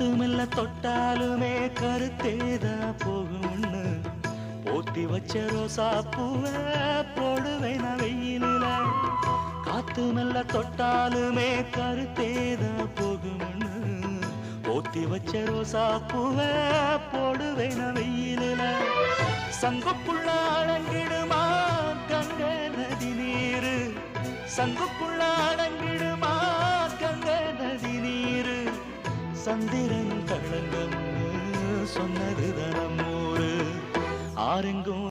காத்து மெல்ல தொட்டாலுமே கருத்தேதா போகும்னு. போத்தி வச்ச ரோசா பூவ போடுவேன் நான் வெயிலில. காத்து மெல்ல தொட்டாலுமே கருத்தேதா போகும்னு. போத்தி வச்ச ரோசா பூவ போடுவேன் நான் வெயிலில. சங்குப்புள்ள அடங்கிடுமா கங்க நதி நீரு? சங்கப்புள்ள அடங்கிடுமா சந்திரன் களங்கம்னு சொன்னது தனமோடு ஆரெங்கும்